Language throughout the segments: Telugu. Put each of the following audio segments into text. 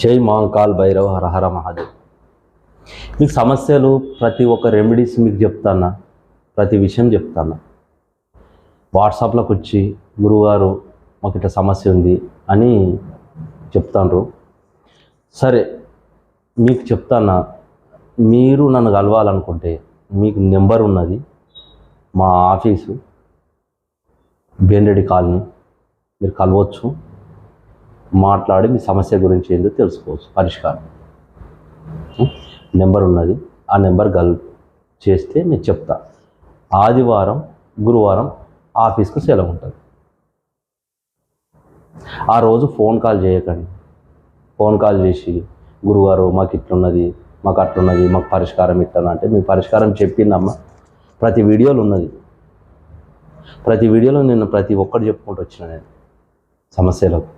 జై మాంకాల్ భైరవ్ హర హర మహాదేవ్. మీకు సమస్యలు ప్రతి ఒక్క రెమెడీస్ మీకు చెప్తానా? ప్రతి విషయం చెప్తానా? వాట్సాప్లోకి వచ్చి గురువుగారు మాకు ఇట్లా సమస్య ఉంది అని చెప్తాండ్రు. సరే మీకు చెప్తానా? మీరు నన్ను కలవాలనుకుంటే మీకు నెంబర్ ఉన్నది మా ఆఫీసు బేన్రెడ్డి కాలనీ. మీరు కలవచ్చు. మాట్లాడి మీ సమస్య గురించి ఏందో తెలుసుకోవచ్చు. పరిష్కారం. నెంబర్ ఉన్నది. ఆ నెంబర్ గల్ చేస్తే నేను చెప్తా. ఆదివారం గురువారం ఆఫీస్కు సెలవు ఉంటుంది. ఆ రోజు ఫోన్ కాల్ చేయకండి. ఫోన్ కాల్ చేసి గురుగారు మాకు ఇట్లున్నది మాకు అట్లున్నది మాకు పరిష్కారం ఇట్లా అంటే మీ పరిష్కారం చెప్పిందమ్మా. ప్రతి వీడియోలో ఉన్నది. ప్రతి వీడియోలో నేను ప్రతి ఒక్కటి చెప్పుకుంటూ వచ్చిన నేను సమస్యలకు.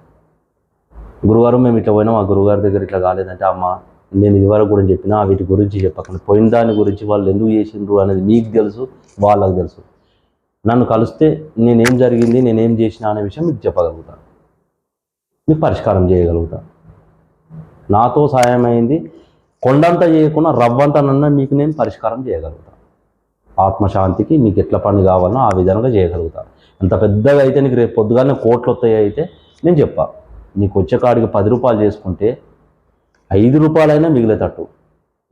గురువారం మేము ఇట్లా పోయినాం ఆ గురుగారి దగ్గర ఇట్లా కాలేదంటే అమ్మ నేను ఇదివరకు కూడా చెప్పినా వీటి గురించి చెప్పకండి పోయిన దాని గురించి వాళ్ళు ఎందుకు చేసిండ్రు అనేది మీకు తెలుసు వాళ్ళకు తెలుసు. నన్ను కలిస్తే నేనేం జరిగింది నేనేం చేసిన అనే విషయం మీకు చెప్పగలుగుతాను మీకు పరిష్కారం చేయగలుగుతా. నాతో సాయం అయింది కొండంతా చేయకుండా రవ్వంతనన్నా మీకు నేను పరిష్కారం చేయగలుగుతా. ఆత్మశాంతికి మీకు ఎట్లా పని కావాలనో ఆ విధంగా చేయగలుగుతా. అంత పెద్దగా అయితే నీకు రేపు పొద్దుగానే కోట్లు వస్తాయి అయితే నేను చెప్పాను నీకు వచ్చే కాడికి పది రూపాయలు చేసుకుంటే ఐదు రూపాయలైనా మిగిలేటట్టు.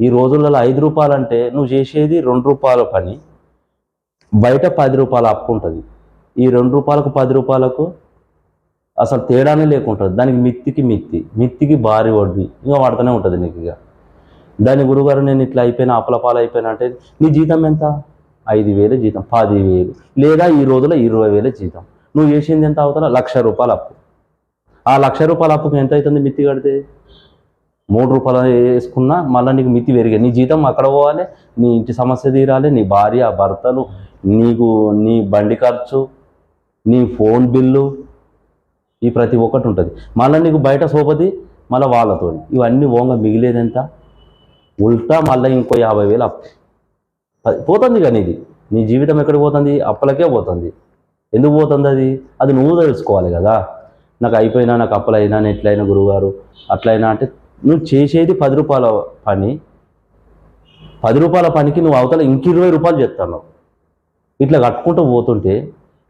ఈ రోజులలో ఐదు రూపాయలు అంటే నువ్వు చేసేది రెండు రూపాయల పని బయట పది రూపాయల అప్పు ఉంటుంది. ఈ రెండు రూపాయలకు పది రూపాయలకు అసలు తేడానే లేకుంటుంది. దానికి మిత్తికి మిత్తి మిత్తికి భారీ వడ్డీ ఇంకా వాడుతూనే ఉంటుంది నీకు ఇక. దాని గురుగారు నేను ఇట్లా అయిపోయినా అప్పుల పాలు అయిపోయినా అంటే నీ జీతం ఎంత? ఐదు వేలు జీతం పది వేలు. లేదా ఈ రోజులో ఇరవై వేల జీతం. నువ్వు చేసింది ఎంత అవుతుందా? లక్ష రూపాయలు అప్పు. ఆ లక్ష రూపాయల అప్పుకి ఎంత అవుతుంది మిత్తి కడితే? మూడు రూపాయలు వేసుకున్నా మళ్ళీ నీకు మితి పెరిగే. నీ జీతం అక్కడ పోవాలి నీ ఇంటి సమస్య తీరాలి నీ భార్య భర్తలు నీకు నీ బండి ఖర్చు నీ ఫోన్ బిల్లు ఈ ప్రతి ఒక్కటి ఉంటుంది. మళ్ళీ నీకు బయట సోపతి మళ్ళీ వాళ్ళతో ఇవన్నీ ఓంగ మిగిలేది ఎంత ఉల్టా మళ్ళీ ఇంకో యాభై వేలు అప్పు పోతుంది కానీ ఇది. నీ జీవితం ఎక్కడికి పోతుంది? అప్పులకే పోతుంది. ఎందుకు పోతుంది అది? అది నువ్వు తెలుసుకోవాలి కదా. నాకు అయిపోయినా నాకు అప్పులైనా నేను ఎట్లయినా గురువుగారు అట్లయినా అంటే నువ్వు చేసేది పది రూపాయల పని. పది రూపాయల పనికి నువ్వు అవతల ఇంక ఇరవై రూపాయలు చెప్తాను ఇట్లా కట్టుకుంటూ పోతుంటే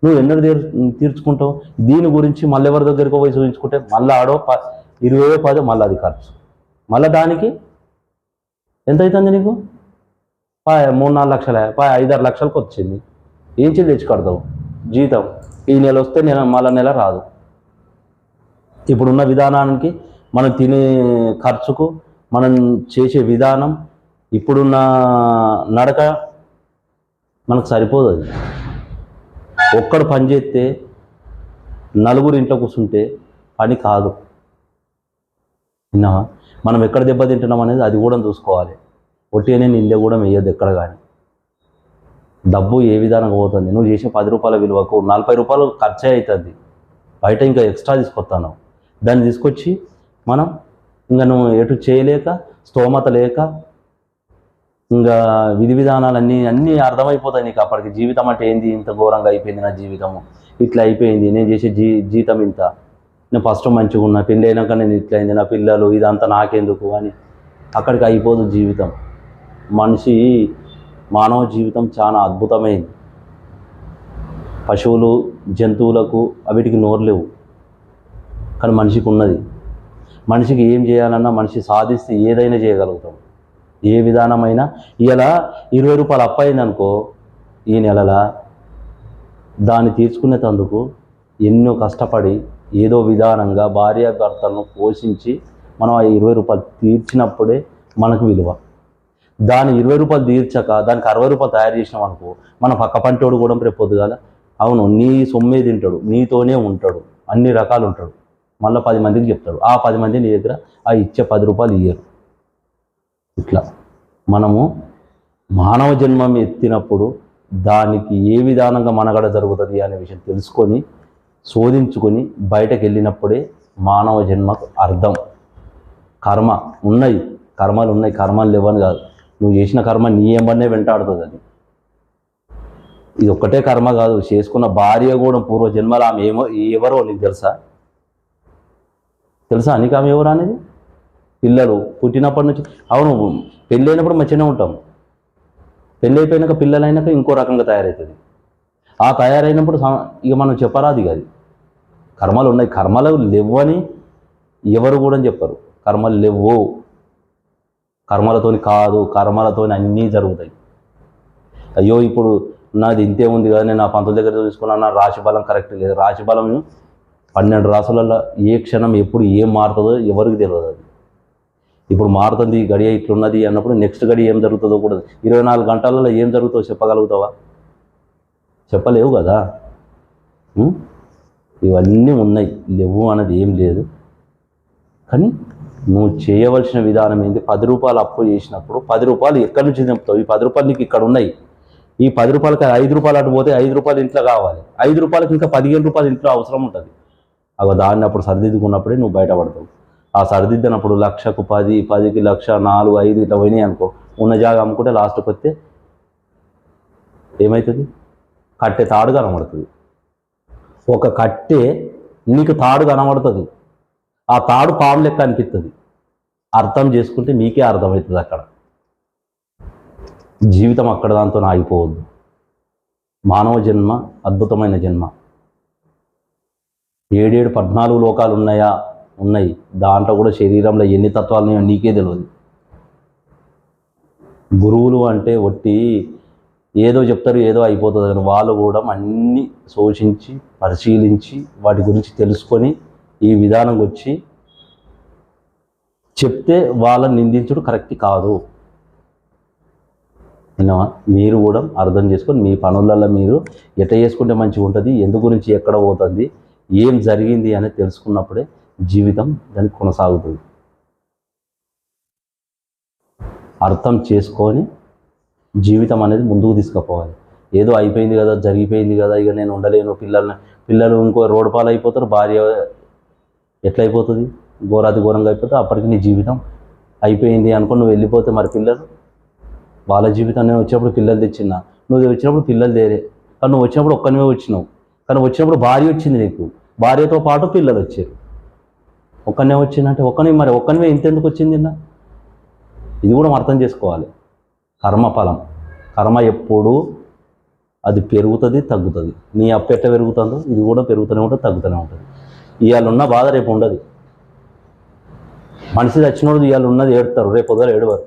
నువ్వు ఎన్నడూ తీర్ తీర్చుకుంటావు? దీని గురించి మళ్ళీ ఎవరి దగ్గరికి పోయి చూపించుకుంటే మళ్ళీ ఆడో ప ఇరవై పదో మళ్ళీ అది ఖర్చు. మళ్ళీ దానికి ఎంత అవుతుంది నీకు? పా మూడు నాలుగు లక్షల పా ఐదారు లక్షలకు వచ్చింది. ఏం చేసి తెచ్చి కడతావు? జీతం. ఈ నెల వస్తే నెల మళ్ళా నెల రాదు. ఇప్పుడున్న విధానానికి మనం తినే ఖర్చుకు మనం చేసే విధానం ఇప్పుడున్న నడక మనకు సరిపోదు అది. ఒక్కడు పని చేస్తే నలుగురు ఇంట్లో కూర్చుంటే పని కాదు. విన్నావా? మనం ఎక్కడ దెబ్బతింటున్నాం అనేది అది కూడా చూసుకోవాలి. ఒట్టిగానే నిందే కూడా వేయద్దు ఎక్కడ కానీ. డబ్బు ఏ విధానంగా పోతుంది? నువ్వు చేసే పది రూపాయల విలువకు నలభై రూపాయలు ఖర్చే అవుతుంది బయట ఇంకా ఎక్స్ట్రా తీసుకొస్తాను దాన్ని తీసుకొచ్చి మనం ఇంకా నువ్వు ఎటు చేయలేక స్తోమత లేక ఇంకా విధి విధానాలన్నీ అన్నీ అర్థమైపోతాయి నీకు అప్పటికి. జీవితం అంటే ఏంది? ఇంత ఘోరంగా అయిపోయింది నా జీవితము. ఇట్లా అయిపోయింది. నేను చేసే జీ జీతం ఇంత. నేను ఫస్ట్ మంచిగా ఉన్నా. పెళ్ళి అయినాక నేను ఇట్లా అయింది. నా పిల్లలు ఇదంతా నాకెందుకు అని. అక్కడికి అయిపోదు జీవితం. మనిషి మానవ జీవితం చాలా అద్భుతమైంది. పశువులు జంతువులకు అవిటికి నోరు లేవు. కానీ మనిషికి ఉన్నది. మనిషికి ఏం చేయాలన్నా మనిషి సాధిస్తే ఏదైనా చేయగలుగుతాం. ఏ విధానమైనా ఇలా ఇరవై రూపాయలు అప్పయిందనుకో ఈ నెలలా దాన్ని తీర్చుకునేటందుకు ఎన్నో కష్టపడి ఏదో విధానంగా భార్యాభర్తలను పోషించి మనం ఆ ఇరవై రూపాయలు తీర్చినప్పుడే మనకు విలువ. దాని ఇరవై రూపాయలు తీర్చాక దానికి అరవై రూపాయలు తయారు చేసినాం అనుకో మన పక్క పంటోడు కూడా రేపు పొద్దుగాల అవును నీ సొమ్మే తింటాడు నీతోనే ఉంటాడు అన్ని రకాలు ఉంటాడు. మళ్ళీ పది మందికి చెప్తాడు. ఆ పది మంది నీ దగ్గర ఆ ఇచ్చే పది రూపాయలు ఇయ్యరు. ఇట్లా మనము మానవ జన్మం ఎత్తినప్పుడు దానికి ఏ విధానంగా మనగడ జరుగుతుంది అనే విషయం తెలుసుకొని శోధించుకొని బయటకు వెళ్ళినప్పుడే మానవ జన్మకు అర్థం. కర్మ ఉన్నాయి కర్మలు ఉన్నాయి. కర్మలు లేవని కాదు. నువ్వు చేసిన కర్మ నీ ఏమన్నే వెంటాడుతుంది అది. ఇది ఒక్కటే కర్మ కాదు. చేసుకున్న భార్య కూడా పూర్వజన్మలు ఆమె ఏమో ఎవరో నీకు తెలుసా? తెలుసా నీకు ఆమె ఎవరు అనేది? పిల్లలు పుట్టినప్పటి నుంచి. అవును పెళ్ళి అయినప్పుడు మంచిగానే ఉంటాం. పెళ్ళి అయిపోయినాక పిల్లలైనాక ఇంకో రకంగా తయారవుతుంది ఆ తయారైనప్పుడు ఇక మనం చెప్పరాదు ఇక అది. కర్మలు ఉన్నాయి. కర్మలు లేవని ఎవరు కూడా చెప్పరు. కర్మలు లేవు కర్మలతోని కాదు కర్మలతోని అన్నీ జరుగుతాయి. అయ్యో ఇప్పుడు నాది ఇంతే ఉంది కదా నేను నా పంతుల దగ్గర చూసుకున్నాను నా రాశి బలం కరెక్ట్ లేదు. రాశి బలం పన్నెండు రాసులలో ఏ క్షణం ఎప్పుడు ఏం మారుతుందో ఎవరికి తెలియదు అది. ఇప్పుడు మారుతుంది ఈ గడియ ఇట్లున్నది అన్నప్పుడు నెక్స్ట్ గడి ఏం జరుగుతుందో కూడా ఇరవై నాలుగు గంటలలో ఏం జరుగుతుందో చెప్పగలుగుతావా? చెప్పలేవు కదా. ఇవన్నీ ఉన్నాయి. లేవు అన్నది ఏం లేదు. కానీ నువ్వు చేయవలసిన విధానం ఏంటి పది రూపాయలు అప్పు చేసినప్పుడు పది రూపాయలు ఎక్కడి నుంచి తెంపుతావు? ఈ పది రూపాయలు నీకు ఇక్కడ ఉన్నాయి. ఈ పది రూపాయలకి ఐదు రూపాయలు అటు పోతే ఐదు రూపాయలు ఇంట్లో కావాలి. ఐదు రూపాయలకి ఇంకా పదిహేను రూపాయలు ఇంట్లో అవసరం ఉంటుంది. అవి దాన్ని అప్పుడు సరిదిద్దుకున్నప్పుడే నువ్వు బయటపడతావు. ఆ సరిదిద్దినప్పుడు లక్షకు పది పదికి లక్ష నాలుగు ఐదు ఇట్లా పోయినాయి అనుకో ఉన్న జాగా అమ్ముకుంటే లాస్ట్కి వస్తే ఏమవుతుంది కట్టె తాడు కనబడుతుంది. ఒక కట్టె నీకు తాడు కనబడుతుంది. ఆ తాడు పాము లెక్క అనిపిస్తుంది అర్థం చేసుకుంటే మీకే అర్థమవుతుంది అక్కడ. జీవితం అక్కడ దాంతో ఆగిపోవద్దు. మానవ జన్మ అద్భుతమైన జన్మ. ఏడేడు పద్నాలుగు లోకాలు ఉన్నాయా? ఉన్నాయి. దాంట్లో కూడా శరీరంలో ఎన్ని తత్వాలు ఉన్నాయో నీకే తెలియదు గురువులు అంటే ఒట్టి ఏదో చెప్తారు ఏదో అయిపోతుంది కానీ వాళ్ళు కూడా అన్నీ శోషించి పరిశీలించి వాటి గురించి తెలుసుకొని ఈ విధానం వచ్చి చెప్తే వాళ్ళని నిందించడం కరెక్ట్ కాదు. విన్నావా మీరు కూడా అర్థం చేసుకొని మీ పనులలో మీరు ఎట్ట చేసుకుంటే మంచిగా ఉంటుంది ఎందు గురించి ఎక్కడ పోతుంది ఏం జరిగింది అనేది తెలుసుకున్నప్పుడే జీవితం దానికి కొనసాగుతుంది. అర్థం చేసుకొని జీవితం అనేది ముందుకు తీసుకుపోవాలి. ఏదో అయిపోయింది కదా జరిగిపోయింది కదా ఇక నేను ఉండలేను పిల్లల్ని పిల్లలు ఇంకో రోడ్డు పాలు అయిపోతారు భార్య ఎట్లా అయిపోతుంది ఘోరాతి ఘోరంగా అయిపోతే అప్పటికి నీ జీవితం అయిపోయింది అనుకుని నువ్వు వెళ్ళిపోతే మరి పిల్లలు వాళ్ళ జీవితం నేను వచ్చినప్పుడు పిల్లలు తెచ్చిన నువ్వు వచ్చినప్పుడు పిల్లలు తేరే కానీ నువ్వు వచ్చినప్పుడు ఒక్కనివే వచ్చినావు. కానీ వచ్చినప్పుడు భార్య వచ్చింది నీకు. భార్యతో పాటు పిల్లలు వచ్చారు. ఒక్కనే వచ్చిందంటే ఒక్కనే మరి ఒక్కనివే ఇంతెందుకు వచ్చింది నిన్న? ఇది కూడా మనం అర్థం చేసుకోవాలి. కర్మఫలం కర్మ ఎప్పుడు అది పెరుగుతుంది తగ్గుతుంది. నీ అప్పు ఎట్ట పెరుగుతుందో ఇది కూడా పెరుగుతూనే ఉంటుంది తగ్గుతూనే ఉంటుంది. ఇవాళ ఉన్న బాధ రేపు ఉండదు. మనిషి చచ్చినోడు ఇవాళ ఉన్నది ఏడుతారు రేపు పొద్దున ఏడవరు.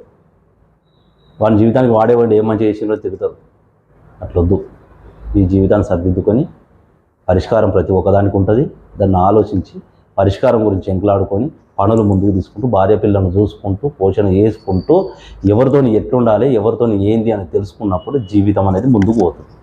వాడి జీవితానికి వాడేవాడు ఏం మంచి చేసిందో తిరుగుతారు అట్లొద్దు. ఈ జీవితాన్ని సర్దిద్దుకొని పరిష్కారం ప్రతి ఒక్కదానికి ఉంటుంది. దాన్ని ఆలోచించి పరిష్కారం గురించి ఎంకలాడుకొని పనులు ముందుకు తీసుకుంటూ భార్య పిల్లలను చూసుకుంటూ పోషణ చేసుకుంటూ ఎవరితోని ఎట్లుండాలి ఎవరితోని ఏంది అని తెలుసుకున్నప్పుడు జీవితం అనేది ముందుకు పోతుంది.